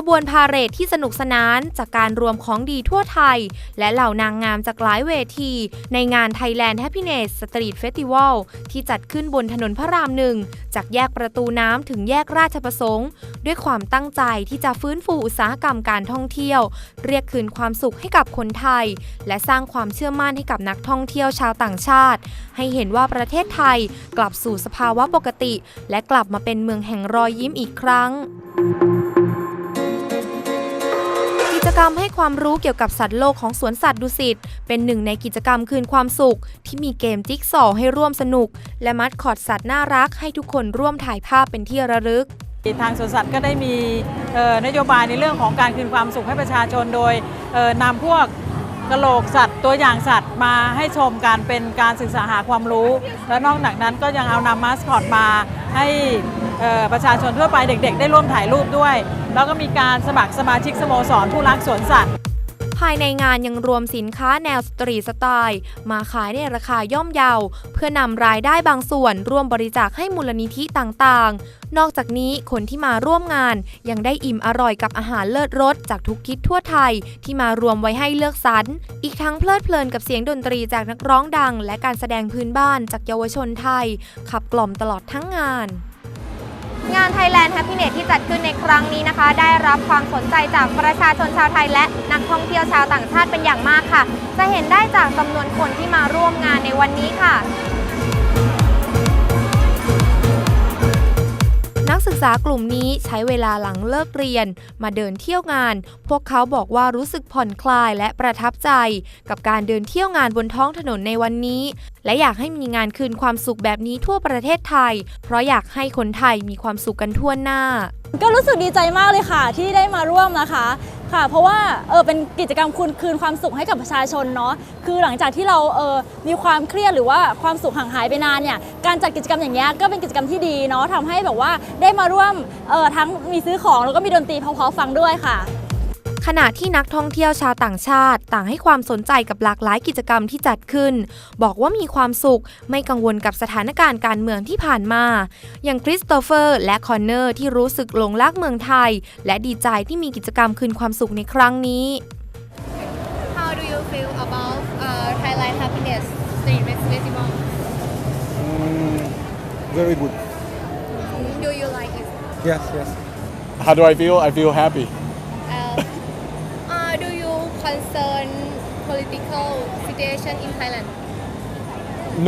ขบวนพาเหรดที่สนุกสนานจากการรวมของดีทั่วไทย และเหล่านางงามจากหลายเวที ในงาน Thailand Happiness Street Festival ที่จัดขึ้นบนถนนพระรามหนึ่ง จากแยกประตูน้ำถึงแยกราชประสงค์ ด้วยความตั้งใจที่จะฟื้นฟูอุตสาหกรรมการท่องเที่ยว เรียกคืนความสุขให้กับคนไทย และสร้างความเชื่อมั่นให้กับนักท่องเที่ยวชาวต่างชาติ ให้เห็นว่าประเทศไทยกลับสู่สภาวะปกติ และกลับมาเป็นเมืองแห่งรอยยิ้มอีกครั้ง กรรมให้ความรู้เกี่ยวกับสัตว์โลกของสวนสัตว์ดุสิตเป็นหนึ่งในกิจกรรมคืนความสุข ที่มีเกมจิ๊กซอว์ให้ร่วมสนุก และมัดคอดสัตว์น่ารักให้ทุกคนร่วมถ่ายภาพเป็นที่ระลึกทางสวนสัตว์ก็ได้มีนโยบายในเรื่องของการคืนความสุขให้ประชาชนโดยนำพวกกระโหลกสัตว์ตัวอย่างสัตว์มาให้ชมการเป็นการศึกษาหาความรู้ และนอกจากนั้นก็ยังเอานำมาสคอตมาให้ ประชาชนทั่วไปเด็ก ๆ ได้ร่วมถ่ายรูปด้วย แล้วก็มีการสมัครสมาชิกสโมสรผู้รักสวนสัตว์ภายในงานยังรวมสินค้าแนวสตรีสไตล์ มาขายในราคาย่อมเยา เพื่อนำรายได้บางส่วนร่วมบริจาคให้มูลนิธิต่างๆ นอกจากนี้คนที่มาร่วมงานยังได้อิ่มอร่อยกับอาหารเลิศรสจากทุกทิศทั่วไทยที่มารวมไว้ให้เลือกสรร อีกทั้งเพลิดเพลินกับเสียงดนตรีจากนักร้องดัง และการแสดงพื้นบ้านจากเยาวชนไทย ขับกล่อมตลอดทั้งงาน งาน Thailand Happiness ที่จัดขึ้นในครั้งนี้นะคะ ได้รับความสนใจจากประชาชนชาวไทย และนักท่องเที่ยวชาวต่างชาติเป็นอย่างมากค่ะ จะเห็นได้จากจำนวนคนที่มาร่วมงานในวันนี้ค่ะ นักศึกษากลุ่มนี้ใช้เวลาหลังเลิกเรียน มาเดินเที่ยวงาน พวกเขาบอกว่ารู้สึกผ่อนคลายและประทับใจ กับการเดินเที่ยวงานบนท้องถนนในวันนี้ และอยากให้มีงานคืนความสุขแบบนี้ทั่วประเทศไทย เพราะอยากให้คนไทยมีความสุขกันทั่วหน้า ก็รู้สึกดีใจมากเลยค่ะ ที่ได้มาร่วมนะคะ ค่ะ เพราะว่าเออเป็นกิจกรรมคืนคืนความสุขให้กับประชาชนเนาะคือหลังจากที่เราเออมีความเครียดหรือว่าความสุขห่างหายไปนานเนี่ยการจัดกิจกรรมอย่างเงี้ยก็เป็นกิจกรรมที่ดีเนาะทำให้แบบว่าได้มาร่วมเออทั้งมีซื้อของแล้วก็มีดนตรีเพราะๆฟังด้วยค่ะ ขณะที่นักท่องเที่ยวชาวต่างชาติ ต่างให้ความสนใจกับหลากหลายกิจกรรมที่จัดขึ้น บอกว่ามีความสุขไม่กังวลกับสถานการณ์การเมืองที่ผ่านมา อย่างคริสโตเฟอร์ และคอนเนอร์ที่รู้สึกหลงรักเมืองไทย และดีใจที่มีกิจกรรมคืนความสุขในครั้งนี้ How do you feel about uh, Thailand Happiness Street Festival? Mm, very good. Do you like it? Yes, yes. How do I feel? I feel happy. Concern political situation in Thailand?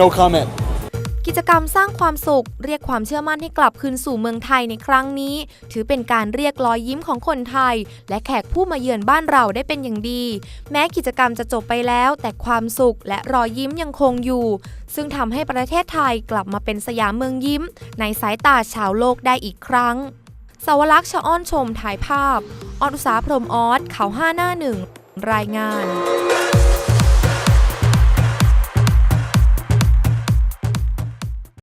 No comment. กิจกรรมสร้างความสุข เรียกความเชื่อมั่นให้กลับคืนสู่เมืองไทยในครั้งนี้ ถือเป็นการเรียกรอยยิ้มของคนไทย และแขกผู้มาเยือนบ้านเราได้เป็นอย่างดี แม้กิจกรรมจะจบไปแล้ว แต่ความสุขและรอยยิ้มยังคงอยู่ ซึ่งทำให้ประเทศไทยกลับมาเป็นสยามเมืองยิ้ม ในสายตาชาวโลกได้อีกครั้งสาวลักษณ์ชะอ้อนชมถ่ายภาพออนุสาพรหมออสข่าวห้าหน้าหนึ่ง รายงาน